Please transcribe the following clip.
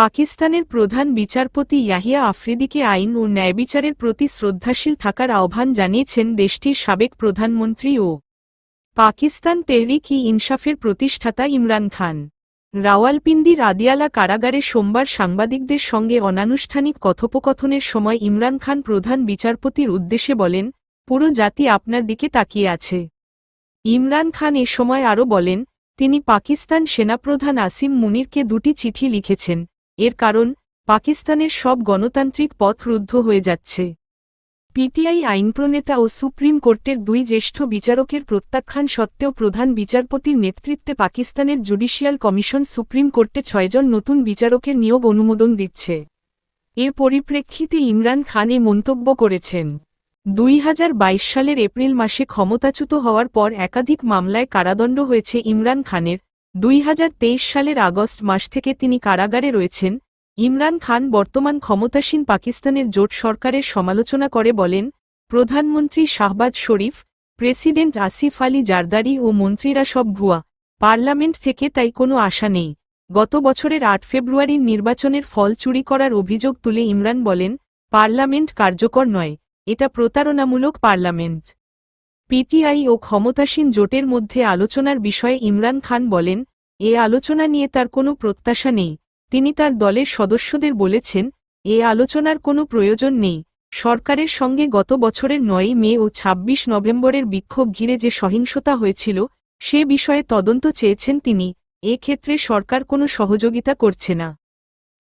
পাকিস্তানের প্রধান বিচারপতি ইয়াহিয়া আফ্রিদিকে আইন ও ন্যায়বিচারের প্রতি শ্রদ্ধাশীল থাকার আহ্বান জানিয়েছেন দেশটির সাবেক প্রধানমন্ত্রী ও পাকিস্তান তেহরিক ই ইনসাফের প্রতিষ্ঠাতা ইমরান খান। রাওয়ালপিন্ডির রাদিয়ালা কারাগারে সোমবার সাংবাদিকদের সঙ্গে অনানুষ্ঠানিক কথোপকথনের সময় ইমরান খান প্রধান বিচারপতির উদ্দেশ্যে বলেন, পুরো জাতি আপনার দিকে তাকিয়ে আছে। ইমরান খান এ সময় আরও বলেন, তিনি পাকিস্তান সেনাপ্রধান আসিম মুনিরকে দুটি চিঠি লিখেছেন। এর কারণ, পাকিস্তানের সব গণতান্ত্রিক পথ রুদ্ধ হয়ে যাচ্ছে। পিটিআই আইনপ্রণেতা ও সুপ্রিম কোর্টের দুই জ্যেষ্ঠ বিচারকের প্রত্যাখ্যান সত্ত্বেও প্রধান বিচারপতির নেতৃত্বে পাকিস্তানের জুডিশিয়াল কমিশন সুপ্রিম কোর্টে ছয়জন নতুন বিচারকের নিয়োগ অনুমোদন দিচ্ছে। এর পরিপ্রেক্ষিতে ইমরান খান এ মন্তব্য করেছেন, দুই হাজার বাইশ সালের এপ্রিল মাসে ক্ষমতাচ্যুত হওয়ার পর একাধিক মামলায় কারাদণ্ড হয়েছে ইমরান খানের দুই হাজার তেইশ সালের আগস্ট মাস থেকে তিনি কারাগারে রয়েছেন। ইমরান খান বর্তমান ক্ষমতাসীন পাকিস্তানের জোট সরকারের সমালোচনা করে বলেন, প্রধানমন্ত্রী শাহবাজ শরীফ, প্রেসিডেন্ট আসিফ আলী জারদারি ও মন্ত্রীরা সব ভুয়া। পার্লামেন্ট থেকে তাই কোনো আশা নেই। গত বছরের আট ফেব্রুয়ারির নির্বাচনের ফল চুরি করার অভিযোগ তুলে ইমরান বলেন, পার্লামেন্ট কার্যকর নয়। এটা প্রতারণামূলক পার্লামেন্ট। পিটিআই ও ক্ষমতাসীন জোটের মধ্যে আলোচনার বিষয়ে ইমরান খান বলেন, এ আলোচনা নিয়ে তার কোনো প্রত্যাশা নেই। তিনি তার দলের সদস্যদের বলেছেন, এ আলোচনার কোনো প্রয়োজন নেই। সরকারের সঙ্গে গত বছরের নয়ই মে ও ২৬ নভেম্বরের বিক্ষোভ ঘিরে যে সহিংসতা হয়েছিল, সে বিষয়ে তদন্ত চেয়েছেন তিনি। এক্ষেত্রে সরকার কোনো সহযোগিতা করছে না।